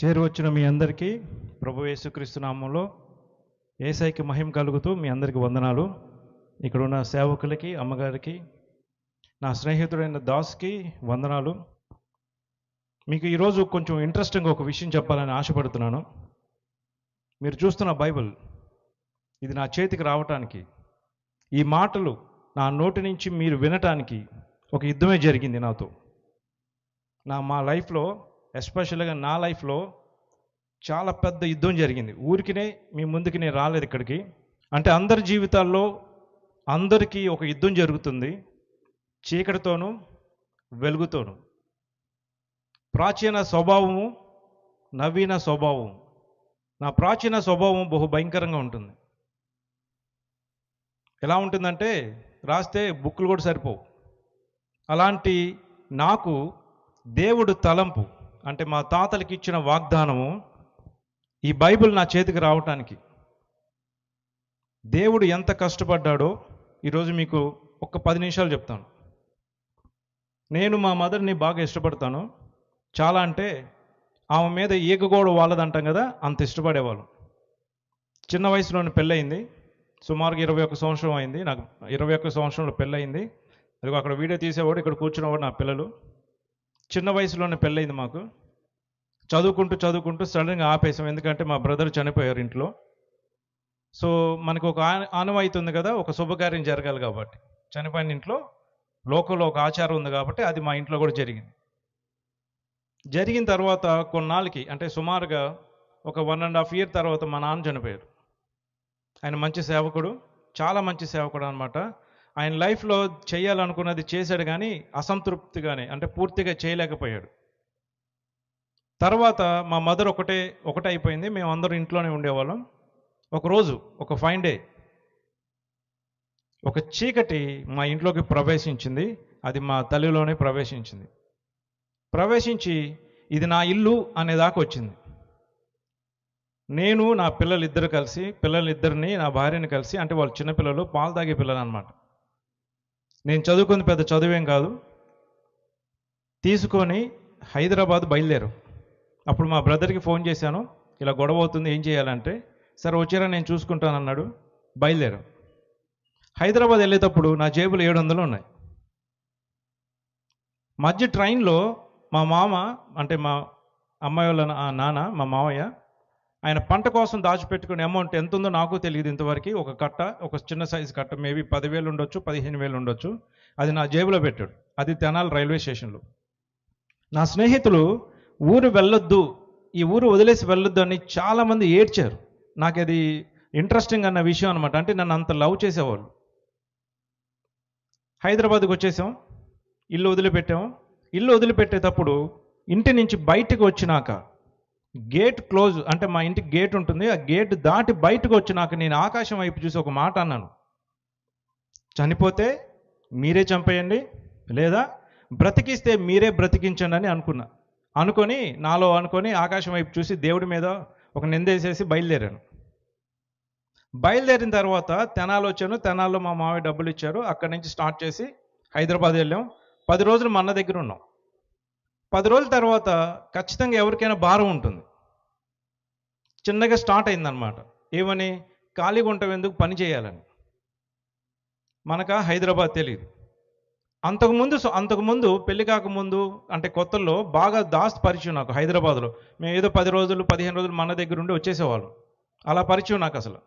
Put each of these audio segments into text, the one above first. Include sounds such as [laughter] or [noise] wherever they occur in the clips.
చేరువచ్చిన మీ అందరికీ ప్రభు యేసుక్రీస్తు నామంలో ఏసైకి మహిమ కలుగుతూ మీ అందరికీ వందనాలు. ఇక్కడ ఉన్న సేవకులకి అమ్మగారికి నా స్నేహితుడైన దాస్కి వందనాలు. మీకు ఈరోజు కొంచెం ఇంట్రెస్టింగ్ ఒక విషయం చెప్పాలని ఆశపడుతున్నాను. మీరు చూస్తున్న బైబిల్ ఇది నా చేతికి రావటానికి ఈ మాటలు నా నోటి నుంచి మీరు వినటానికి ఒక యుద్ధమే జరిగింది నాతో. నా మా లైఫ్లో ఎస్పెషల్గా నా లైఫ్లో చాలా పెద్ద యుద్ధం జరిగింది. ఊరికినే మీ ముందుకి నేను రాలేదు ఇక్కడికి. అంటే అందరి జీవితాల్లో అందరికీ ఒక యుద్ధం జరుగుతుంది. చీకటితోనూ వెలుగుతోనూ. ప్రాచీన స్వభావము నవీన స్వభావం నా ప్రాచీన స్వభావం బహు భయంకరంగా ఉంటుంది. ఎలా ఉంటుందంటే రాస్తే బుక్కులు కూడా సరిపోవు. అలాంటి నాకు దేవుడు తలంపు. అంటే మా తాతలకి ఇచ్చిన వాగ్దానము ఈ బైబిల్ నా చేతికి రావటానికి. దేవుడు ఎంత కష్టపడ్డాడో ఈరోజు మీకు ఒక పది నిమిషాలు చెప్తాను. నేను మా మదర్ని బాగా ఇష్టపడతాను. చాలా అంటే ఆమె మీద ఈగ వాళ్ళదంటాం కదా అంత ఇష్టపడేవాళ్ళం. చిన్న వయసులోనే పెళ్ళయింది. సుమారుగా ఇరవై ఒక్క సంవత్సరం అయింది. నాకు ఇరవై ఒక్క సంవత్సరంలో పెళ్ళయింది. అదిగో అక్కడ వీడియో తీసేవాడు ఇక్కడ కూర్చున్నవాడు నా పిల్లలు. చిన్న వయసులోనే పెళ్ళయింది మాకు. చదువుకుంటూ చదువుకుంటూ సడన్గా ఆపేసాం. ఎందుకంటే మా బ్రదర్ చనిపోయారు ఇంట్లో. సో మనకు ఒక ఆన- ఉంది కదా ఒక శుభకార్యం జరగాలి కాబట్టి. చనిపోయిన ఇంట్లో లోకంలో ఒక ఆచారం ఉంది కాబట్టి అది మా ఇంట్లో కూడా జరిగింది. జరిగిన తర్వాత కొన్నాళ్ళకి అంటే సుమారుగా ఒక వన్ అండ్ హాఫ్ ఇయర్ తర్వాత మా నాన్న చనిపోయారు ఆయన మంచి సేవకుడు చాలా మంచి సేవకుడు అనమాట ఆయన లైఫ్లో చేయాలనుకున్నది చేశాడు కానీ అసంతృప్తిగానే అంటే పూర్తిగా చేయలేకపోయాడు. తర్వాత మా మదర్ ఒకటే ఒకటే అయిపోయింది. మేము అందరం ఇంట్లోనే ఉండేవాళ్ళం. ఒకరోజు ఒక ఫైన్ డే ఒక చీకటి మా ఇంట్లోకి ప్రవేశించింది. అది మా తల్లిలోనే ప్రవేశించింది. ప్రవేశించి ఇది నా ఇల్లు అనేదాకా వచ్చింది. నేను నా పిల్లలిద్దరు కలిసి పిల్లలిద్దరిని నా భార్యని కలిసి అంటే వాళ్ళు చిన్నపిల్లలు పాలు తాగే పిల్లలు అనమాట నేను చదువుకుంది పెద్ద చదువేం కాదు. తీసుకొని హైదరాబాద్ బయలుదేరు. అప్పుడు మా బ్రదర్కి ఫోన్ చేశాను. ఇలా గొడవ అవుతుంది ఏం చేయాలంటే సరే వచ్చారా నేను చూసుకుంటాను అన్నాడు బయలుదేరు. హైదరాబాద్ వెళ్ళేటప్పుడు నా జేబులు ఏడు వందలు ఉన్నాయి. మధ్య ట్రైన్లో మా మామ అంటే మా అమ్మాయి వాళ్ళ నాన్న మా మామయ్య ఆయన పంట కోసం దాచిపెట్టుకునే అమౌంట్ ఎంత ఉందో నాకు తెలియదు ఇంతవరకు. ఒక కట్ట ఒక చిన్న సైజు కట్ట మేబీ పదివేలు ఉండొచ్చు పదిహేను వేలు ఉండొచ్చు. అది నా జేబులో పెట్టాడు. అది తెనాలి రైల్వే స్టేషన్లో. నా స్నేహితులు ఊరు వెళ్ళొద్దు ఈ ఊరు వదిలేసి వెళ్ళొద్దు అని చాలామంది ఏడ్చారు. నాకు అది ఇంట్రెస్టింగ్ అన్న విషయం అనమాట అంటే నన్ను అంత లవ్ చేసేవాళ్ళు. హైదరాబాద్కి వచ్చేసాం ఇల్లు వదిలిపెట్టాం. ఇల్లు వదిలిపెట్టేటప్పుడు ఇంటి నుంచి బయటకు వచ్చినాక గేట్ క్లోజ్ అంటే మా ఇంటికి గేట్ ఉంటుంది ఆ గేట్ దాటి బయటకు వచ్చినాక నేను ఆకాశం వైపు చూసి ఒక మాట అన్నాను. చనిపోతే మీరే చంపేయండి లేదా బ్రతికిస్తే మీరే బ్రతికించండి అని అనుకున్నా. అనుకొని నాలో అనుకొని ఆకాశం వైపు చూసి దేవుడి మీద ఒక నిందేసేసి బయలుదేరాను. బయలుదేరిన తర్వాత తెనాలు వచ్చాను. తెనాల్లో మా మామయ్య డబ్బులు ఇచ్చారు. అక్కడి నుంచి స్టార్ట్ చేసి హైదరాబాద్ వెళ్ళాం. పది రోజులు మన దగ్గర ఉన్నాం. పది రోజుల తర్వాత ఖచ్చితంగా ఎవరికైనా భారం ఉంటుంది. చిన్నగా స్టార్ట్ అయిందనమాట ఏమని? ఖాళీగా ఉంటాం ఎందుకు? పని చేయాలని. మనకు? హైదరాబాద్ తెలియదు అంతకుముందు అంతకుముందు పెళ్ళి కాకముందు అంటే కొత్తల్లో బాగా దాస్ పరిచయం నాకు హైదరాబాద్లో. మేము ఏదో పది రోజులు పదిహేను రోజులు మన దగ్గర ఉండి వచ్చేసేవాళ్ళం. అలా పరిచయం నాకు అసలు.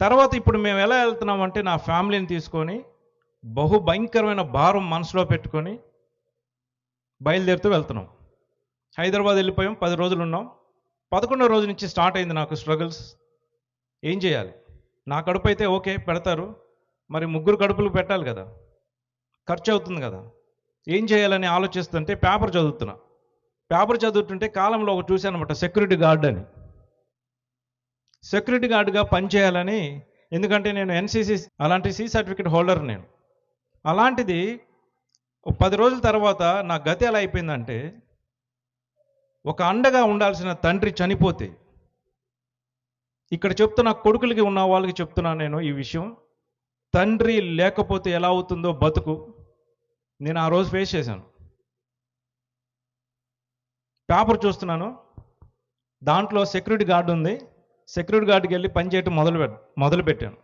తర్వాత ఇప్పుడు మేము ఎలా వెళ్తున్నామంటే నా ఫ్యామిలీని తీసుకొని బహు భయంకరమైన భారం మనసులో పెట్టుకొని బయలుదేరుతూ వెళ్తున్నాం. హైదరాబాద్ వెళ్ళిపోయాం పది రోజులు ఉన్నాం. పదకొండో రోజు నుంచి స్టార్ట్ అయింది నాకు స్ట్రగుల్స్. ఏం చేయాలి? నా కడుపు అయితే ఓకే పెడతారు. మరి ముగ్గురు కడుపులు పెట్టాలి కదా. ఖర్చు అవుతుంది కదా. ఏం చేయాలని ఆలోచిస్తుంటే పేపర్ చదువుతున్నా. పేపర్ చదువుతుంటే కాలంలో ఒక చూశాను అనమాట సెక్యూరిటీ గార్డ్ అని. సెక్యూరిటీ గార్డ్గా పనిచేయాలని ఎందుకంటే నేను ఎన్సీసీ అలాంటి సి సర్టిఫికెట్ హోల్డర్ నేను. అలాంటిది పది రోజుల తర్వాత నా గతి ఎలా అయిపోయిందంటే ఒక అండగా ఉండాల్సిన తండ్రి చనిపోతే ఇక్కడ చెప్తున్న కొడుకులకి ఉన్న వాళ్ళకి చెప్తున్నా నేను ఈ విషయం. తండ్రి లేకపోతే ఎలా అవుతుందో బతుకు నేను ఆ రోజు ఫేస్ చేశాను. పేపర్ చూస్తున్నాను. దాంట్లో సెక్యూరిటీ గార్డు ఉంది. సెక్యూరిటీ గార్డుకి వెళ్ళి పనిచేయటం మొదలు పెట్ మొదలు పెట్టాను.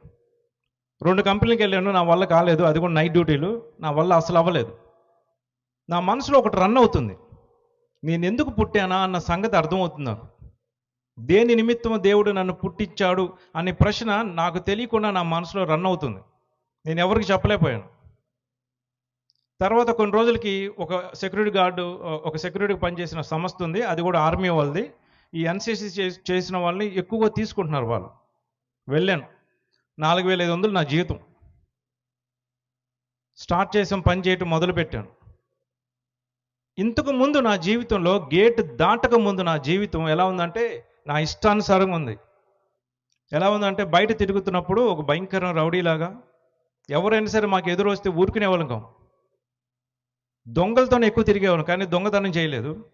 రెండు కంపెనీలకు వెళ్ళాను. నా వల్ల కాలేదు. అది కూడా నైట్ డ్యూటీలు నా వల్ల అసలు అవ్వలేదు. నా మనసులో ఒకటి రన్ అవుతుంది. నేను ఎందుకు పుట్టానా అన్న సంగతి అర్థమవుతుంది నాకు. దేని నిమిత్తం దేవుడు నన్ను పుట్టించాడు అనే ప్రశ్న నాకు తెలియకుండా నా మనసులో రన్ అవుతుంది. నేను ఎవరికి చెప్పలేకపోయాను. తర్వాత కొన్ని రోజులకి ఒక సెక్యూరిటీ గార్డు ఒక సెక్యూరిటీకి పనిచేసిన సంస్థ ఉంది అది కూడా ఆర్మీ వాళ్ళది. ఈ ఎన్సీసీ చేసిన వాళ్ళని ఎక్కువగా తీసుకుంటున్నారు వాళ్ళు. వెళ్ళాను. నాలుగు వేల ఐదు వందలు నా జీతం. స్టార్ట్ చేసాం పని చేయటం మొదలుపెట్టాను. ఇంతకు ముందు నా జీవితంలో గేట్ దాటక ముందు నా జీవితం ఎలా ఉందంటే నా ఇష్టానుసారంగా ఉంది. ఎలా ఉందంటే బయట తిరుగుతున్నప్పుడు ఒక భయంకర రౌడీలాగా ఎవరైనా సరే మాకు ఎదురు వస్తే ఊరుకునే వాళ్ళం కాం దొంగలతోనే ఎక్కువ తిరిగేవాళ్ళం కానీ దొంగతనం చేయలేదు.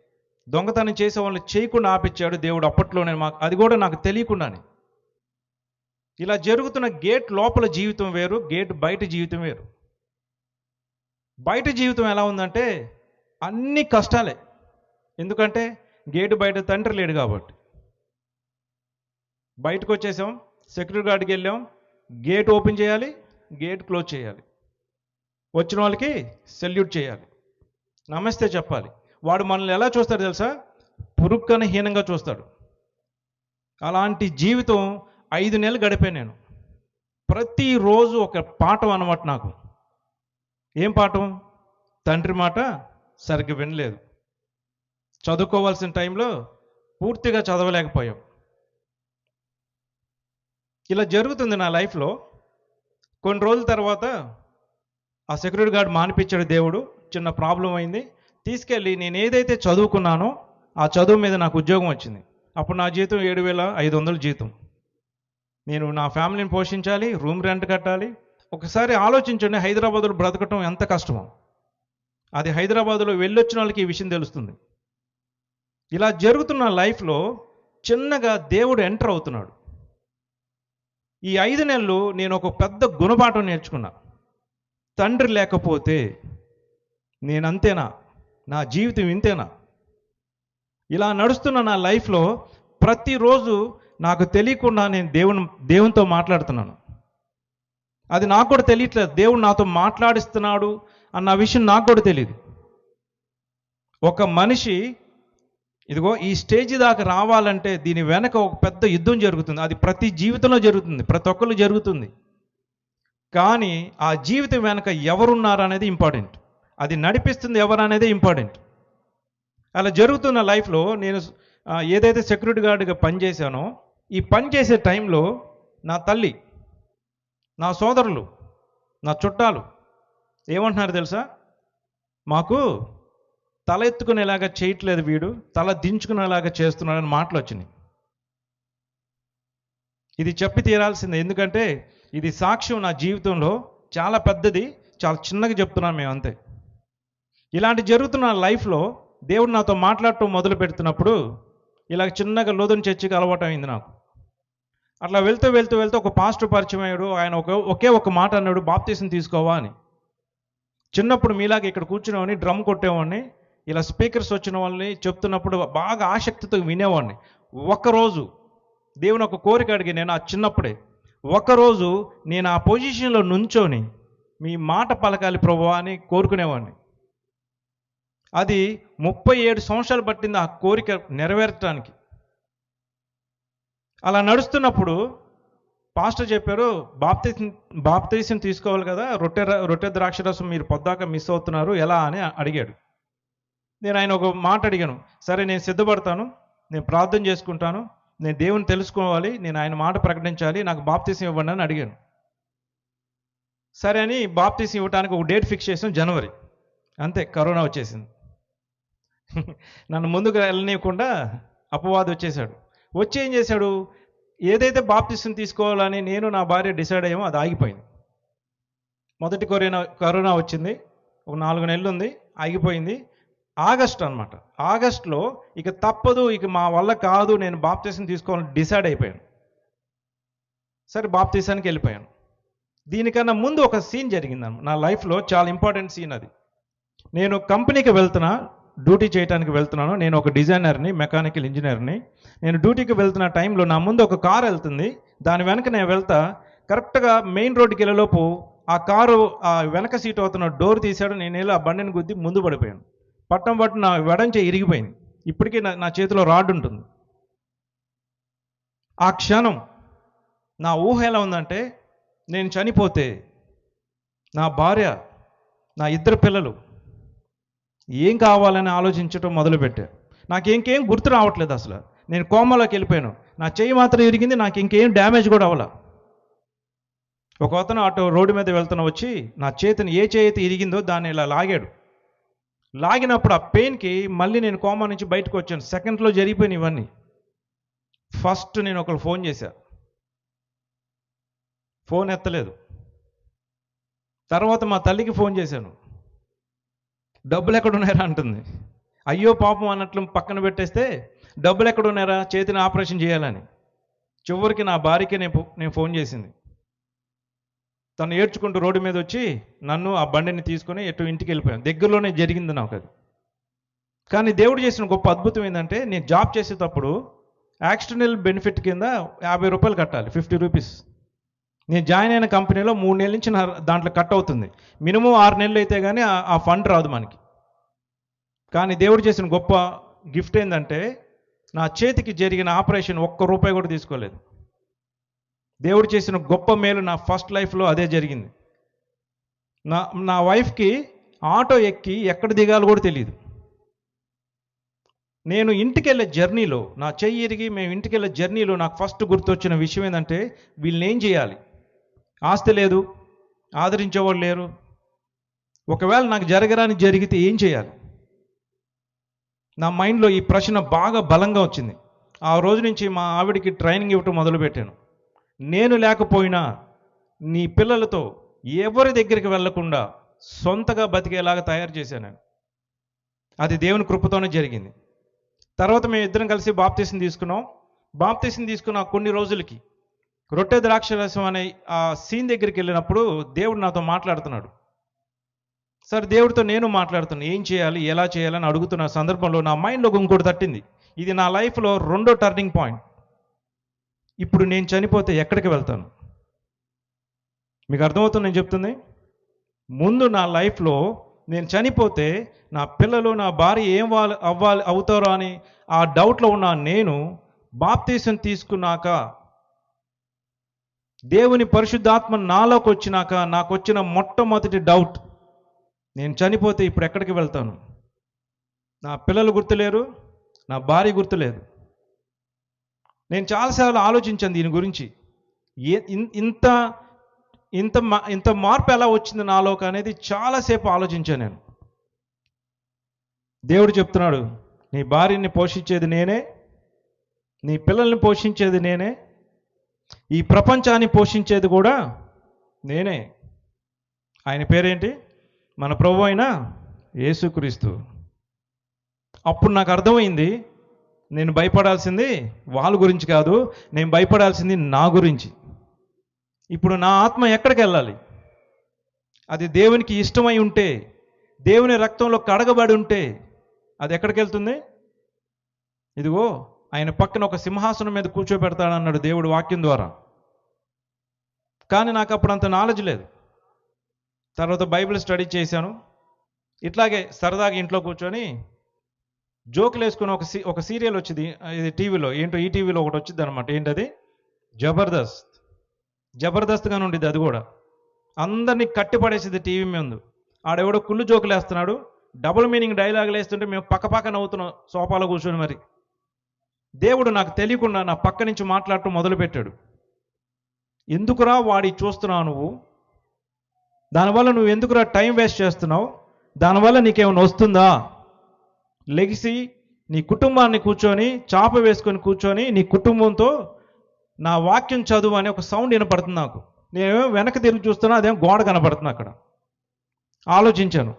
దొంగతనం చేసే వాళ్ళని చేయకుండా ఆపిచ్చాడు దేవుడు అప్పట్లోనే మాకు. అది కూడా నాకు తెలియకుండానే. ఇలా జరుగుతున్న గేట్ లోపల జీవితం వేరు గేట్ బయట జీవితం వేరు. బయట జీవితం ఎలా ఉందంటే అన్ని కష్టాలే. ఎందుకంటే గేటు బయట తండ్రి లేడు కాబట్టి. బయటకు వచ్చేసాం సెక్యూరిటీ గార్డ్కి వెళ్ళాం గేట్ ఓపెన్ చేయాలి గేట్ క్లోజ్ చేయాలి. వచ్చిన వాళ్ళకి సెల్యూట్ చేయాలి. నమస్తే చెప్పాలి. వాడు మనల్ని ఎలా చూస్తాడు తెలుసా? పురుక్కన హీనంగా చూస్తాడు. అలాంటి జీవితం ఐదు నెలలు గడిపాను నేను. ప్రతిరోజు ఒక పాఠం అన్నమాట నాకు. ఏం పాఠం? తండ్రి మాట సరిగ్గా వినలేదు. చదువుకోవాల్సిన టైంలో పూర్తిగా చదవలేకపోయాం. ఇలా జరుగుతుంది నా లైఫ్లో. కొన్ని రోజుల తర్వాత ఆ సెక్యూరిటీ గార్డ్ మానిపించాడు దేవుడు చిన్న ప్రాబ్లం అయింది. తీసుకెళ్ళి నేను ఏదైతే చదువుకున్నానో ఆ చదువు మీద నాకు ఉద్యోగం వచ్చింది. అప్పుడు నా జీతం ఏడు వేల ఐదు వందల జీతం. నేను నా ఫ్యామిలీని పోషించాలి రూమ్ రెంట్ కట్టాలి. ఒకసారి ఆలోచించండి హైదరాబాద్లో బ్రతకటం ఎంత కష్టమో. అది హైదరాబాద్లో వెళ్ళొచ్చిన వాళ్ళకి ఈ విషయం తెలుస్తుంది. ఇలా జరుగుతున్న లైఫ్లో చిన్నగా దేవుడు ఎంటర్ అవుతున్నాడు. ఈ ఐదు నెలలు నేను ఒక పెద్ద గుణపాఠం నేర్చుకున్నా. తండ్రి లేకపోతే నేను అంతేనా నా జీవితం ఇంతేనా? ఇలా నడుస్తున్న నా లైఫ్లో ప్రతిరోజు నాకు తెలియకుండా నేను దేవుని దేవునితో మాట్లాడుతున్నాను. అది నాకు కూడా తెలియట్లేదు. దేవుడు నాతో మాట్లాడిస్తున్నాడు అన్న విషయం నాకు కూడా తెలియదు ఒక మనిషి ఇదిగో ఈ స్టేజ్ దాకా రావాలంటే దీని వెనక ఒక పెద్ద యుద్ధం జరుగుతుంది. అది ప్రతి జీవితంలో జరుగుతుంది. ప్రతి ఒక్కరు జరుగుతుంది. కానీ ఆ జీవితం వెనక ఎవరున్నారు అనేది ఇంపార్టెంట్. అది నడిపిస్తుంది ఎవరు అనేది ఇంపార్టెంట్. అలా జరుగుతున్న లైఫ్లో నేను ఏదైతే సెక్యూరిటీ గార్డుగా పనిచేశానో ఈ పని చేసే టైంలో నా తల్లి నా సోదరులు నా చుట్టాలు ఏమంటున్నారు తెలుసా? మాకు తల ఎత్తుకునేలాగా చేయట్లేదు వీడు తల దించుకునేలాగా చేస్తున్నాడని మాటలు వచ్చినాయి. ఇది చెప్పి తీరాల్సిందే. ఎందుకంటే ఇది సాక్ష్యం నా జీవితంలో. చాలా పెద్దది చాలా చిన్నగా చెప్తున్నాను మేము అంతే. ఇలాంటి జరుగుతున్న లైఫ్లో దేవుడు నాతో మాట్లాడటం మొదలు పెడుతున్నప్పుడు ఇలా చిన్నగా లోతుని చర్చికి అలవాటు అయింది నాకు. అట్లా వెళ్తూ వెళ్తూ వెళ్తూ ఒక పాస్టర్ పరిచయం అయ్యాడు. ఆయన ఒక ఒకే ఒక మాట అన్నాడు బాప్తీసం తీసుకోవా అని. చిన్నప్పుడు మీలాగా ఇక్కడ కూర్చునేవాడిని డ్రమ్ కొట్టేవాడిని. ఇలా స్పీకర్స్ వచ్చిన వాళ్ళని చెప్తున్నప్పుడు బాగా ఆసక్తితో వినేవాడిని. ఒక్కరోజు దేవుని ఒక కోరిక అడిగి నేను ఆ చిన్నప్పుడే. ఒకరోజు నేను ఆ పొజిషన్లో నుంచొని మీ మాట పలకాలి ప్రభువా అని కోరుకునేవాడిని. అది ముప్పై ఏడు సంవత్సరాలు పట్టింది ఆ కోరిక నెరవేర్చడానికి. అలా నడుస్తున్నప్పుడు పాస్టర్ చెప్పారు బాప్తీసం బాప్తీసం తీసుకోవాలి కదా రొట్టె రొట్టె ద్రాక్షరసం మీరు పొద్దాక మిస్ అవుతున్నారు ఎలా? అని అడిగాడు. నేను ఆయన ఒక మాట అడిగాను. సరే నేను సిద్ధపడతాను. నేను ప్రార్థన చేసుకుంటాను. నేను దేవుని తెలుసుకోవాలి. నేను ఆయన మాట ప్రకటించాలి. నాకు బాప్తీసం ఇవ్వండి అని అడిగాను. సరే అని బాప్తీసం ఇవ్వడానికి ఒక డేట్ ఫిక్స్ చేసాం జనవరి. అంతే కరోనా వచ్చేసింది. [laughs] నన్ను ముందుకు వెళ్ళనీయకుండా అపవాది వచ్చేసాడు వచ్చి ఏం చేశాడు? ఏదైతే బాప్తీసం తీసుకోవాలని నేను నా భార్య డిసైడ్ అయ్యామో అది ఆగిపోయింది. మొదటి కరోనా కరోనా వచ్చింది. ఒక నాలుగు నెలలు ఉంది ఆగిపోయింది. ఆగస్ట్ అన్నమాట. ఆగస్ట్లో ఇక తప్పదు ఇక మా వల్ల కాదు నేను బాప్తీసం తీసుకోవాలని డిసైడ్ అయిపోయాను. సరే బాప్తీసానికి వెళ్ళిపోయాను. దీనికన్నా ముందు ఒక సీన్ జరిగింది నా లైఫ్లో చాలా ఇంపార్టెంట్ సీన్ అది. నేను కంపెనీకి వెళ్తున్నా డ్యూటీ చేయడానికి వెళ్తున్నాను. నేను ఒక డిజైనర్ని మెకానికల్ ఇంజనీర్ని. నేను డ్యూటీకి వెళ్తున్న టైంలో నా ముందు ఒక కారు వెళ్తుంది. దాని వెనక నేను వెళ్తా. కరెక్ట్గా మెయిన్ రోడ్డుకి వెళ్ళేలోపు ఆ కారు ఆ వెనక సీట్ అవుతున్న డోర్ తీశాడు. నేను వెళ్ళి ఆ బండిని గుద్ది ముందు పడిపోయాను. పట్టం పట్టు నా వెడంచే ఇరిగిపోయింది. ఇప్పటికీ నా నా చేతిలో రాడ్ ఉంటుంది. ఆ క్షణం నా ఊహ ఎలా ఉందంటే నేను చనిపోతే నా భార్య నా ఇద్దరు పిల్లలు ఏం కావాలని ఆలోచించడం మొదలుపెట్టా. నాకు ఇంకేం గుర్తు రావట్లేదు అసలు. నేను కోమలోకి వెళ్ళిపోయాను. నా చెయ్యి మాత్రం ఇరిగింది నాకు ఇంకేం డ్యామేజ్ కూడా అవ్వాల. ఒక అతను అటు రోడ్డు మీద వెళ్తున్న వచ్చి నా చేతిని ఏ చేతి ఇరిగిందో దాన్ని ఇలా లాగాడు. లాగినప్పుడు ఆ పెయిన్కి మళ్ళీ నేను కోమా నుంచి బయటకు వచ్చాను. సెకండ్లో జరిగిపోయిన ఇవన్నీ. ఫస్ట్ నేను ఒకరు ఫోన్ చేశా. ఫోన్ ఎత్తలేదు. తర్వాత మా తల్లికి ఫోన్ చేశాను. డబ్బులు ఎక్కడున్నారా అంటుంది. అయ్యో పాపం అన్నట్లు పక్కన పెట్టేస్తే డబ్బులు ఎక్కడున్నారా చేతిని ఆపరేషన్ చేయాలని. చివరికి నా భార్యకి నేను నేను ఫోన్ చేసింది. తను ఏడ్చుకుంటూ రోడ్డు మీద వచ్చి నన్ను ఆ బండిని తీసుకొని ఎటు ఇంటికి వెళ్ళిపోయాను. దగ్గరలోనే జరిగింది నాకు అది. కానీ దేవుడు చేసిన గొప్ప అద్భుతం ఏంటంటే నేను జాబ్ చేసేటప్పుడు యాక్సిడెంటల్ బెనిఫిట్ కింద యాభై రూపాయలు కట్టాలి ఫిఫ్టీ రూపీస్. నేను జాయిన్ అయిన కంపెనీలో మూడు నెలల నుంచి నా దాంట్లో కట్ అవుతుంది. మినిమం ఆరు నెలలు అయితే కానీ ఆ- ఆ ఫండ్ రాదు మనకి. కానీ దేవుడు చేసిన గొప్ప గిఫ్ట్ ఏంటంటే నా చేతికి జరిగిన ఆపరేషన్ ఒక్క రూపాయి కూడా తీసుకోలేదు. దేవుడు చేసిన గొప్ప మేలు నా ఫస్ట్ లైఫ్లో అదే జరిగింది. నా నా వైఫ్కి ఆటో ఎక్కి ఎక్కడ దిగాలో కూడా తెలియదు నేను ఇంటికి వెళ్ళే జర్నీలో నా చెయ్యి ఇరిగి మేము ఇంటికి వెళ్ళే జర్నీలో నాకు ఫస్ట్ గుర్తొచ్చిన విషయం ఏంటంటే వీళ్ళని ఏం చేయాలి? ఆస్తి లేదు ఆదరించేవాళ్ళు లేరు. ఒకవేళ నాకు జరగరాని జరిగితే ఏం చేయాలి? నా మైండ్లో ఈ ప్రశ్న బాగా బలంగా వచ్చింది. ఆ రోజు నుంచి మా ఆవిడికి ట్రైనింగ్ ఇవ్వటం మొదలుపెట్టాను. నేను లేకపోయినా నీ పిల్లలతో ఎవరి దగ్గరికి వెళ్ళకుండా సొంతగా బతికేలాగా తయారు చేశాను నేను. అది దేవుని కృపతోనే జరిగింది. తర్వాత మేము ఇద్దరం కలిసి బాప్తీసం తీసుకున్నాం. బాప్తీసం తీసుకున్న కొన్ని రోజులకి రొట్టె ద్రాక్షరసం అనే ఆ సీన్ దగ్గరికి వెళ్ళినప్పుడు దేవుడు నాతో మాట్లాడుతున్నాడు. సరే దేవుడితో నేను మాట్లాడుతున్నాను ఏం చేయాలి ఎలా చేయాలని అడుగుతున్న సందర్భంలో నా మైండ్లో ఇంకోటి తట్టింది. ఇది నా లైఫ్లో రెండో టర్నింగ్ పాయింట్ ఇప్పుడు నేను చనిపోతే ఎక్కడికి వెళ్తాను? మీకు అర్థమవుతుంది నేను చెప్తుంది? ముందు నా లైఫ్లో నేను చనిపోతే నా పిల్లలు నా భార్య ఏం వాళ్ళు అవ్వాలి అవుతారో అని ఆ డౌట్లో ఉన్న నేను బాప్తీసం తీసుకున్నాక దేవుని పరిశుద్ధాత్మ నాలోకి వచ్చినాక నాకు వచ్చిన మొట్టమొదటి డౌట్ నేను చనిపోతే ఇప్పుడు ఎక్కడికి వెళ్తాను? నా పిల్లలు గుర్తులేరు? నా భార్య గుర్తులేదు. నేను చాలాసార్లు ఆలోచించాను దీని గురించి. ఏ ఇంత ఇంత ఇంత మార్పు ఎలా వచ్చింది నాలోకి అనేది చాలాసేపు ఆలోచించాను నేను. దేవుడు చెప్తున్నాడు నీ భార్యని పోషించేది నేనే నీ పిల్లల్ని పోషించేది నేనే ఈ ప్రపంచాన్ని పోషించేది కూడా నేనే. ఆయన పేరేంటి? మన ప్రభు అయిన యేసుక్రీస్తు. అప్పుడు నాకు అర్థమైంది నేను భయపడాల్సింది వాళ్ళ గురించి కాదు నేను భయపడాల్సింది నా గురించి. ఇప్పుడు నా ఆత్మ ఎక్కడికి వెళ్ళాలి? అది దేవునికి ఇష్టమై ఉంటే దేవుని రక్తంలో కడగబడి ఉంటే అది ఎక్కడికి వెళ్తుంది? ఇదిగో ఆయన పక్కన ఒక సింహాసనం మీద కూర్చోబెడతాడన్నాడు దేవుడు వాక్యం ద్వారా. కానీ నాకు అప్పుడు అంత నాలెడ్జ్ లేదు. తర్వాత బైబిల్ స్టడీ చేశాను. ఇట్లాగే సరదాగా ఇంట్లో కూర్చొని జోకులు వేసుకుని ఒక సీ ఒక సీరియల్ వచ్చింది ఇది టీవీలో ఏంటో ఈ టీవీలో ఒకటి వచ్చింది అనమాట ఏంటది? జబర్దస్త్. జబర్దస్త్గానే ఉండేది అది కూడా. అందరినీ కట్టిపడేసింది టీవీ ముందు. ఆడెవడో కుళ్ళు జోకులు వేస్తున్నాడు డబుల్ మీనింగ్ డైలాగులు వేస్తుంటే మేము పక్క పక్క నవ్వుతున్నాం సోఫాలో కూర్చొని మరి. దేవుడు నాకు తెలియకుండా నా పక్క నుంచి మాట్లాడటం మొదలుపెట్టాడు. ఎందుకురా వాడి చూస్తున్నావు నువ్వు? దానివల్ల నువ్వు ఎందుకురా టైం వేస్ట్ చేస్తున్నావు? దానివల్ల నీకేమైనా వస్తుందా? లెగిసి నీ కుటుంబాన్ని కూర్చొని చాప వేసుకొని కూర్చొని నీ కుటుంబంతో నా వాక్యం చదువు అనే ఒక సౌండ్ వినపడుతుంది నాకు. నేను వెనక తిరిగి చూస్తున్నా అదేం గోడ కనపడుతుంది అక్కడ. ఆలోచించాను.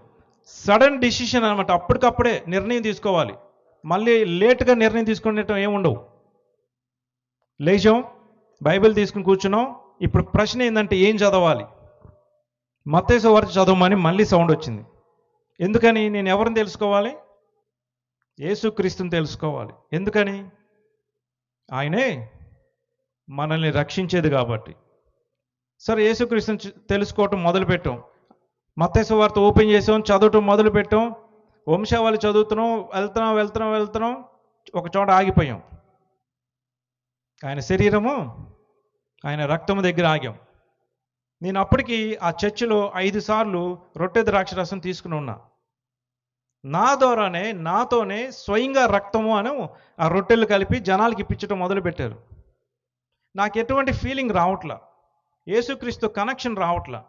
సడన్ డిసిషన్ అనమాట అప్పటికప్పుడే నిర్ణయం తీసుకోవాలి. మళ్ళీ లేట్గా నిర్ణయం తీసుకునేటం ఏముండవు లేచాం బైబిల్ తీసుకుని కూర్చున్నాం. ఇప్పుడు ప్రశ్న ఏంటంటే ఏం చదవాలి? మత్తేసు వార్త చదవమని మళ్ళీ సౌండ్ వచ్చింది. ఎందుకని? నేను ఎవరిని తెలుసుకోవాలి? యేసుక్రీస్తుని తెలుసుకోవాలి. ఎందుకని? ఆయనే మనల్ని రక్షించేది కాబట్టి. సరే యేసుక్రీస్తుని తెలుసుకోవటం మొదలుపెట్టాం. మత్స్య వార్త ఓపెన్ చేసాం చదవటం మొదలుపెట్టాం. వంశావళి చదువుతున్నాం వెళ్తున్నాం వెళ్తున్నాం వెళ్తున్నాం ఒక చోట ఆగిపోయాం. ఆయన శరీరము ఆయన రక్తము దగ్గర ఆగాం. నేను అప్పటికి ఆ చర్చిలో ఐదు సార్లు రొట్టె ద్రాక్షరసం తీసుకుని ఉన్నా. నా ద్వారానే నాతోనే స్వయంగా రక్తము అని ఆ రొట్టెలు కలిపి జనాలకి ఇప్పించడం మొదలుపెట్టారు. నాకు ఎటువంటి ఫీలింగ్ రావట్లా? యేసుక్రీస్తు కనెక్షన్ రావట్లా?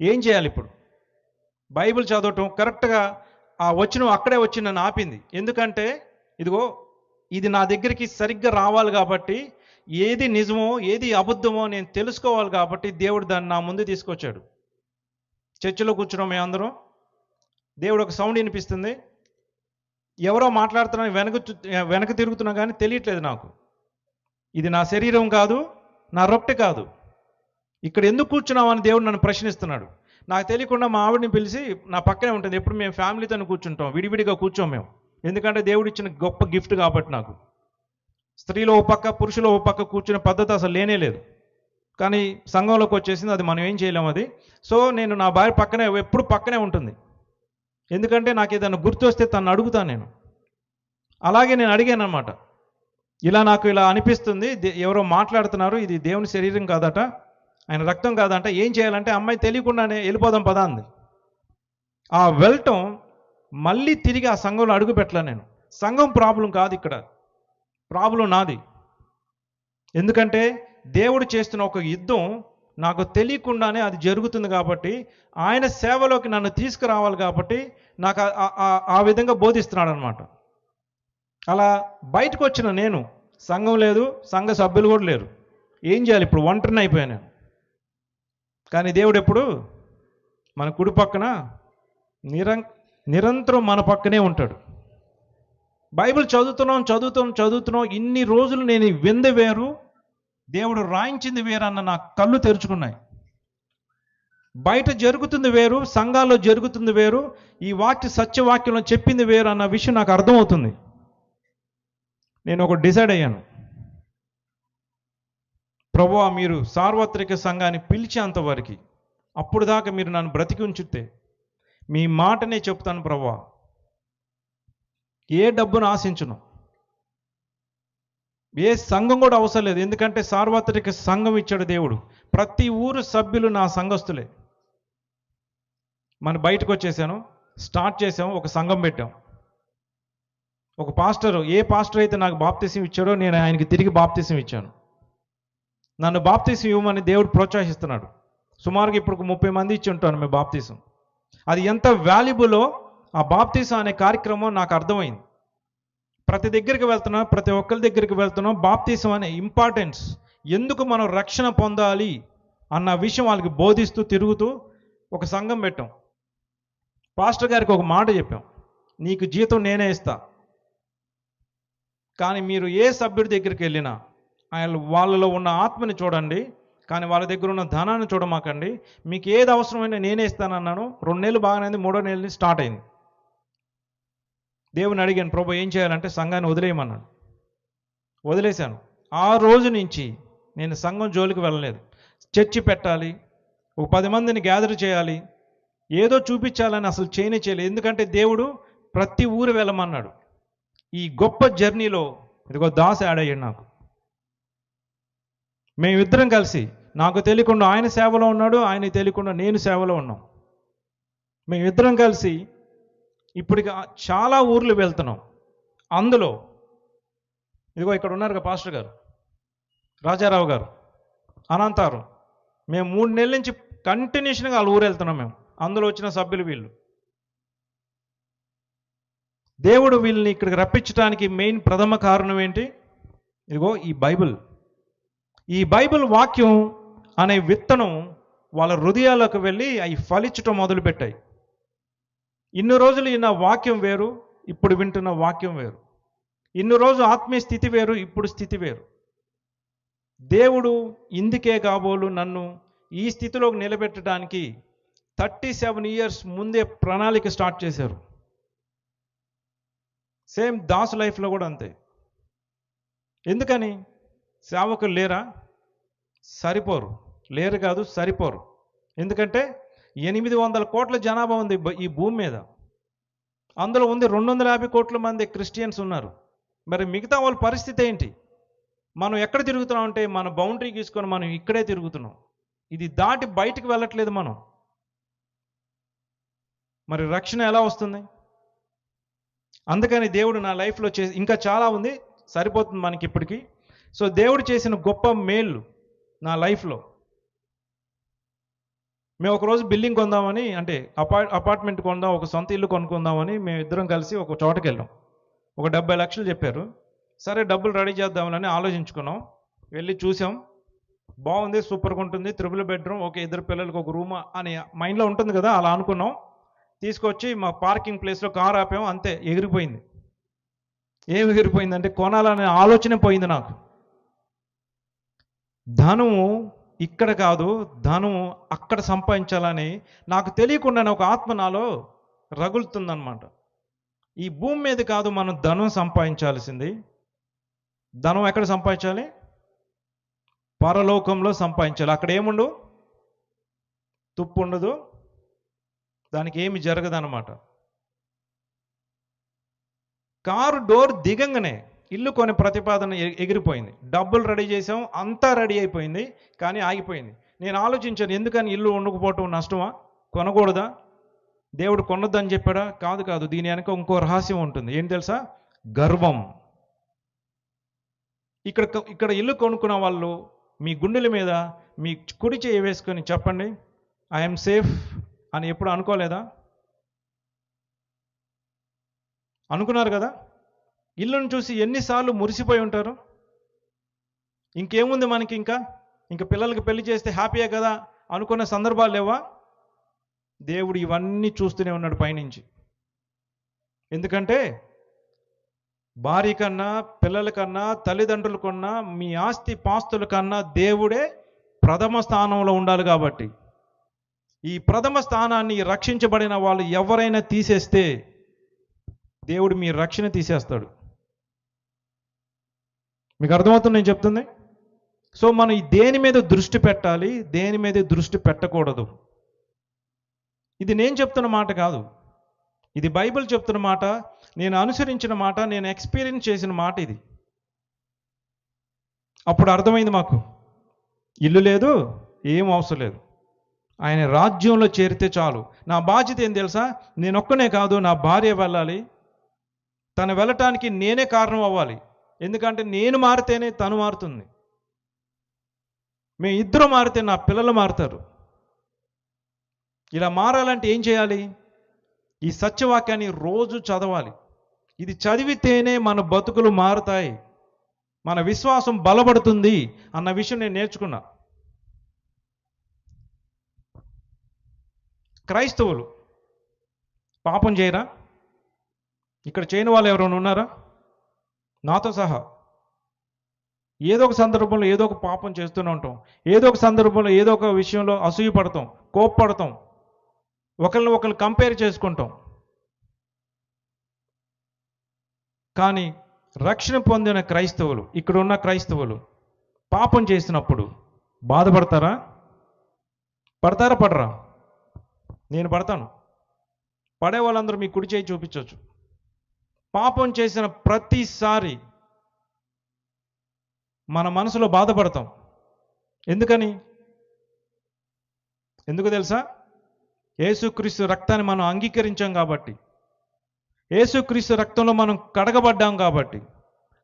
ఏం చేయాలి ఇప్పుడు? బైబిల్ చదవటం కరెక్ట్గా ఆ వచ్చిన అక్కడే వచ్చి నన్ను ఆపింది. ఎందుకంటే ఇదిగో ఇది నా దగ్గరికి సరిగ్గా రావాలి కాబట్టి ఏది నిజమో ఏది అబద్ధమో నేను తెలుసుకోవాలి కాబట్టి దేవుడు దాన్ని నా ముందు తీసుకొచ్చాడు. చర్చిలో కూర్చున్నాం మేమందరం. దేవుడు ఒక సౌండ్ వినిపిస్తుంది. ఎవరో మాట్లాడుతున్నా వెనక వెనక తిరుగుతున్నా కానీ తెలియట్లేదు నాకు. ఇది నా శరీరం కాదు నా రొట్టె కాదు. ఇక్కడ ఎందుకు కూర్చున్నావు అని దేవుడు నన్ను ప్రశ్నిస్తున్నాడు. నాకు తెలియకుండా మా ఆవిడని పిలిచి నా పక్కనే ఉంటుంది. ఎప్పుడు మేము ఫ్యామిలీతో కూర్చుంటాం. విడివిడిగా కూర్చోం మేము. ఎందుకంటే దేవుడు ఇచ్చిన గొప్ప గిఫ్ట్ కాబట్టి నాకు. స్త్రీలో ఓ పక్క పురుషులో ఓ పక్క కూర్చునే పద్ధతి అసలు లేనే లేదు. కానీ సంఘంలోకి వచ్చేసింది అది మనం ఏం చేయలేము అది. సో నేను నా భార్య పక్కనే ఎప్పుడు పక్కనే ఉంటుంది. ఎందుకంటే నాకు ఏదైనా గుర్తొస్తే తను అడుగుతాను నేను. అలాగే నేను అడిగాను అనమాట ఇలా నాకు ఇలా అనిపిస్తుంది దే- ఎవరో మాట్లాడుతున్నారు ఇది దేవుని శరీరం కాదట ఆయన రక్తం కాదంట ఏం చేయాలంటే అమ్మాయి తెలియకుండానే వెళ్ళిపోదాం పదా అంది. ఆ వెళ్ళటం మళ్ళీ తిరిగి ఆ సంఘంలో అడుగు పెట్టలే నేను. సంఘం ప్రాబ్లం కాదు ఇక్కడ. ప్రాబ్లం నాది. ఎందుకంటే దేవుడు చేస్తున్న ఒక యుద్ధం నాకు తెలియకుండానే అది జరుగుతుంది కాబట్టి ఆయన సేవలోకి నన్ను తీసుకురావాలి కాబట్టి నాకు ఆ- విధంగా బోధిస్తున్నాడు అనమాట అలా బయటకు వచ్చిన నేను సంఘం లేదు సంఘ సభ్యులు కూడా లేరు. ఏం చేయాలి ఇప్పుడు? ఒంటరిని అయిపోయాను నేను. కానీ దేవుడు ఎప్పుడు? మన కుడి పక్కన నిరం నిరంతరం మన పక్కనే ఉంటాడు. బైబిల్ చదువుతున్నాం చదువుతున్నాం చదువుతున్నాం ఇన్ని రోజులు నేను వింద వేరు దేవుడు రాయించింది వేరు అన్న నా కళ్ళు తెరుచుకున్నాయి. బయట జరుగుతుంది వేరు సంఘాల్లో జరుగుతుంది వేరు ఈ వాక్య సత్యవాక్యంలో చెప్పింది వేరు అన్న విషయం నాకు అర్థమవుతుంది. నేను ఒక డిసైడ్ అయ్యాను. ప్రభువా మీరు సార్వత్రిక సంఘాన్ని పిలిచేంత వరకు అప్పుడు దాకా మీరు నన్ను బ్రతికి ఉంచితే మీ మాటనే చెప్తాను ప్రభా ఏ డబ్బును ఆశించను? ఏ సంఘం కూడా అవసరం లేదు. ఎందుకంటే సార్వత్రిక సంఘం ఇచ్చాడు దేవుడు. ప్రతి ఊరు సభ్యులు నా సంఘస్థులే. మన బయటకు వచ్చేసాను. స్టార్ట్ చేసాము. ఒక సంఘం పెట్టాం. ఒక పాస్టర్ ఏ పాస్టర్ అయితే నాకు బాప్తీసం ఇచ్చాడో నేను ఆయనకి తిరిగి బాప్తీసం ఇచ్చాను. నన్ను బాప్తీసం ఇవ్వమని దేవుడు ప్రోత్సహిస్తున్నాడు. సుమారుగా ఇప్పుడు ముప్పై మంది ఇచ్చి ఉంటాను మేము బాప్తీసం. అది ఎంత వాల్యుబులో ఆ బాప్తీసం అనే కార్యక్రమం నాకు అర్థమైంది. ప్రతి దగ్గరికి వెళ్తున్నాం ప్రతి ఒక్కరి దగ్గరికి వెళ్తున్నాం బాప్తీసం అనే ఇంపార్టెన్స్ ఎందుకు మనం రక్షణ పొందాలి అన్న విషయం వాళ్ళకి బోధిస్తూ తిరుగుతూ ఒక సంఘం పెట్టాం. పాస్టర్ గారికి ఒక మాట చెప్పాం. నీకు జీతం నేనే ఇస్తా. కానీ మీరు ఏ సభ్యుడి దగ్గరికి వెళ్ళినా ఆయన వాళ్ళలో ఉన్న ఆత్మని చూడండి కానీ వాళ్ళ దగ్గర ఉన్న ధనాన్ని చూడమాకండి. మీకు ఏది అవసరమైనా నేనే ఇస్తానన్నాను. రెండు నెలలు బాగానే మూడో నెలలు స్టార్ట్ అయింది. దేవుని అడిగాను ప్రభు ఏం చేయాలంటే సంఘాన్ని వదిలేయమన్నాడు. వదిలేశాను. ఆ రోజు నుంచి నేను సంఘం జోలికి వెళ్ళలేదు. చర్చి పెట్టాలి ఒక పది మందిని గ్యాదర్ చేయాలి ఏదో చూపించాలని అసలు చేయనే చేయలేదు. ఎందుకంటే దేవుడు ప్రతి ఊరు వెళ్ళమన్నాడు. ఈ గొప్ప జర్నీలో ఇదిగో దాస్ యాడ్ అయ్యాడు నాకు. మేమిద్దరం కలిసి నాకు తెలియకుండా ఆయన సేవలో ఉన్నాడు ఆయన తెలియకుండా నేను సేవలో ఉన్నాం. మేమిద్దరం కలిసి ఇప్పటికి చాలా ఊర్లు వెళ్తున్నాం. అందులో ఇదిగో ఇక్కడ ఉన్నారు పాస్టర్ గారు రాజారావు గారు అనంతారు. మేము మూడు నెలల నుంచి కంటిన్యూషన్గా వాళ్ళ ఊరు వెళ్తున్నాం మేము. అందులో వచ్చిన సభ్యులు వీళ్ళు. దేవుడు వీళ్ళని ఇక్కడికి రప్పించడానికి మెయిన్ ప్రథమ కారణం ఏంటి? ఇదిగో ఈ బైబిల్. ఈ బైబిల్ వాక్యం అనే విత్తనం వాళ్ళ హృదయాలకు వెళ్ళి అవి ఫలించటం మొదలుపెట్టాయి. ఇన్ని రోజులు విన్న వాక్యం వేరు ఇప్పుడు వింటున్న వాక్యం వేరు. ఇన్ని రోజు ఆత్మీయ స్థితి వేరు ఇప్పుడు స్థితి వేరు. దేవుడు ఇందుకే కాబోలు నన్ను ఈ స్థితిలోకి నిలబెట్టడానికి థర్టీ సెవెన్ ఇయర్స్ ముందే ప్రణాళిక స్టార్ట్ చేశారు. సేమ్ దాసు లైఫ్లో కూడా అంతే. ఎందుకని? సేవకులు లేరా? సరిపోరు. లేరు కాదు సరిపోరు. ఎందుకంటే ఎనిమిది వందల కోట్ల జనాభా ఉంది ఈ భూమి మీద. అందులో ఉంది రెండు వందల యాభై కోట్ల మంది క్రిస్టియన్స్ ఉన్నారు. మరి మిగతా వాళ్ళ పరిస్థితి ఏంటి? మనం ఎక్కడ తిరుగుతున్నాం అంటే మన బౌండరీ గీసుకొని మనం ఇక్కడే తిరుగుతున్నాం. ఇది దాటి బయటకు వెళ్ళట్లేదు మనం. మరి రక్షణ ఎలా వస్తుంది? అందుకని దేవుడు నా లైఫ్లో చేసి ఇంకా చాలా ఉంది. సరిపోతుంది మనకి ఇప్పటికీ. సో దేవుడు చేసిన గొప్ప మేళ్ళు నా లైఫ్లో. మేము ఒకరోజు బిల్డింగ్ కొందామని అంటే అపా అపార్ట్మెంట్ కొందాం ఒక సొంత ఇల్లు కొనుక్కుందామని మేము ఇద్దరం కలిసి ఒక చోటకి వెళ్ళాం ఒక డెబ్బై లక్షలు చెప్పారు. సరే డబ్బులు రెడీ చేద్దామని ఆలోచించుకున్నాం. వెళ్ళి చూసాం. బాగుంది సూపర్గా ఉంటుంది త్రిబుల్ బెడ్రూమ్ ఒక ఇద్దరు పిల్లలకి ఒక రూమ్ అని మైండ్లో ఉంటుంది కదా అలా అనుకున్నాం. తీసుకొచ్చి మా పార్కింగ్ ప్లేస్లో కార్ ఆపాము అంతే ఎగిరిపోయింది. ఏం ఎగిరిపోయింది అంటే కొనాలనే ఆలోచన పోయింది నాకు. ధనము ఇక్కడ కాదు ధనం అక్కడ సంపాదించాలని నాకు తెలియకుండానే ఒక ఆత్మ నాలో రగులుతుందనమాట ఈ భూమి మీద కాదు మనం ధనం సంపాదించాల్సింది. ధనం ఎక్కడ సంపాదించాలి? పరలోకంలో సంపాదించాలి. అక్కడ ఏముండు? తుప్పు ఉండదు దానికి ఏమి జరగదు అనమాట కారు డోర్ దిగంగానే ఇల్లు కొని ప్రతిపాదన ఎగిరిపోయింది. డబ్బులు రెడీ చేసాం అంతా రెడీ అయిపోయింది కానీ ఆగిపోయింది. నేను ఆలోచించాను ఎందుకని ఇల్లు ఉండకపోవటం నష్టమా? కొనకూడదా? దేవుడు కొనొద్దని చెప్పాడా? కాదు కాదు దీని వెనక ఇంకో రహస్యం ఉంటుంది. ఏం తెలుసా? గర్వం. ఇక్కడ ఇక్కడ ఇల్లు కొనుక్కున్న వాళ్ళు మీ గుండెల మీద మీ కుడి చేయి వేసుకొని చెప్పండి ఐఎమ్ సేఫ్ అని ఎప్పుడు అనుకోలేదా? అనుకున్నారు కదా? ఇల్లును చూసి ఎన్నిసార్లు మురిసిపోయి ఉంటారు? ఇంకేముంది మనకి ఇంకా? ఇంకా పిల్లలకి పెళ్ళి చేస్తే హ్యాపీయే కదా అనుకున్న సందర్భాలు లేవా? దేవుడు ఇవన్నీ చూస్తూనే ఉన్నాడు పైనుంచి. ఎందుకంటే భార్య కన్నా పిల్లల కన్నా తల్లిదండ్రుల కన్నా మీ ఆస్తి పాస్తుల కన్నా దేవుడే ప్రథమ స్థానంలో ఉండాలి కాబట్టి. ఈ ప్రథమ స్థానాన్ని రక్షించబడిన వాళ్ళు ఎవరైనా తీసేస్తే దేవుడు మీ రక్షణ తీసేస్తాడు. మీకు అర్థమవుతుంది నేను చెప్తుంది? సో మనం దేని మీద దృష్టి పెట్టాలి దేని మీద దృష్టి పెట్టకూడదు. ఇది నేను చెప్తున్న మాట కాదు. ఇది బైబిల్ చెప్తున్న మాట నేను అనుసరించిన మాట నేను ఎక్స్పీరియన్స్ చేసిన మాట ఇది. అప్పుడు అర్థమైంది మాకు. ఇల్లు లేదు ఏం అవసరం లేదు. ఆయన రాజ్యంలో చేరితే చాలు. నా బాధ్యత ఏం తెలుసా? నేను ఒక్కనే కాదు నా భార్య వెళ్ళాలి. తను వెళ్ళటానికి నేనే కారణం అవ్వాలి. ఎందుకంటే నేను మారితేనే తను మారుతుంది. మేము ఇద్దరు మారితే నా పిల్లలు మారుతారు. ఇలా మారాలంటే ఏం చేయాలి? ఈ సత్యవాక్యాన్ని రోజు చదవాలి. ఇది చదివితేనే మన బతుకులు మారుతాయి. మన విశ్వాసం బలపడుతుంది అన్న విషయం నేను నేర్చుకున్నా. క్రైస్తవులు పాపం చేయరా? ఇక్కడ చేయని వాళ్ళు ఎవరైనా ఉన్నారా? నాతో సహా. ఏదో ఒక సందర్భంలో ఏదో ఒక పాపం చేస్తూనే ఉంటాం. ఏదో ఒక సందర్భంలో ఏదో ఒక విషయంలో అసూయ పడతాం కోప్పడతాం. ఒకరిని ఒకరు కంపేర్ చేసుకుంటాం. కానీ రక్షణ పొందిన క్రైస్తవులు ఇక్కడ ఉన్న క్రైస్తవులు పాపం చేసినప్పుడు బాధపడతారా? పడతారా పడరా? నేను పడతాను. పడే వాళ్ళందరూ మీ కుడి చేయి చూపించవచ్చు. పాపం చేసిన ప్రతిసారి మన మనసులో బాధపడతాం. ఎందుకని? ఎందుకు తెలుసా? యేసుక్రీస్తు రక్తాన్ని మనం అంగీకరించాం కాబట్టి. యేసుక్రీస్తు రక్తంలో మనం కడగబడ్డాం కాబట్టి.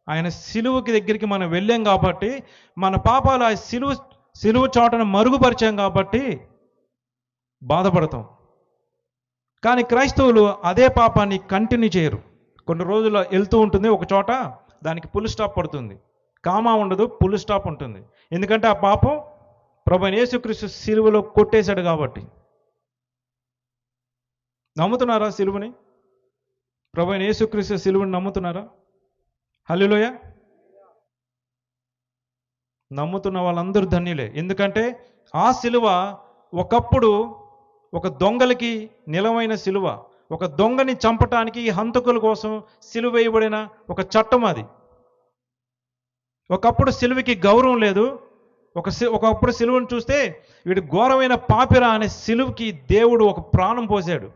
ఆయన సిలువకి దగ్గరికి మనం వెళ్ళాం కాబట్టి మన పాపాలు ఆ సిలువ సిలువ చోటను మరుగుపరిచాం కాబట్టి బాధపడతాం. కానీ క్రైస్తవులు అదే పాపాన్ని కంటిన్యూ చేయరు. కొన్ని రోజులు వెళ్తూ ఉంటుంది ఒక చోట దానికి పుల్ స్టాప్ పడుతుంది. కామా ఉండదు పుల్ స్టాప్ ఉంటుంది. ఎందుకంటే ఆ పాపం ప్రభు యేసుక్రీస్తు సిలువలో కొట్టేశాడు కాబట్టి. నమ్ముతున్నారా సిలువని? ప్రభు యేసుక్రీస్తు సిలువని నమ్ముతున్నారా? హల్లులోయ. నమ్ముతున్న వాళ్ళందరూ ధన్యులే. ఎందుకంటే ఆ సిలువ ఒకప్పుడు ఒక దొంగలకి నిలవైన సిలువ. ఒక దొంగని చంపటానికి ఈ హంతకుల కోసం సిలువ వేయబడిన ఒక చట్టం అది. ఒకప్పుడు సిలువకి గౌరవం లేదు. ఒక సి- ఒకప్పుడు సిలువను చూస్తే వీడు ఘోరమైన పాపిరా అనే సిలువకి దేవుడు ఒక ప్రాణం పోసాడు.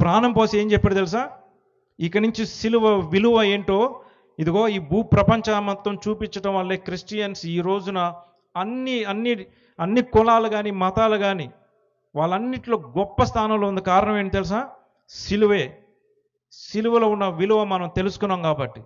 ప్రాణం పోసి ఏం చెప్పాడు తెలుసా? ఇక నుంచి సిలువ విలువ ఏంటో? ఇదిగో ఈ భూ ప్రపంచం మొత్తం చూపించడం వల్లే క్రిస్టియన్స్ ఈ రోజున అన్ని అన్ని అన్ని కులాలు కానీ మతాలు కానీ వాళ్ళన్నిట్లో గొప్ప స్థానంలో ఉంది కారణం ఏంటి తెలుసా? సిలువే. సిలువలో ఉన్న విలువ మనం తెలుసుకున్నాం కాబట్టి.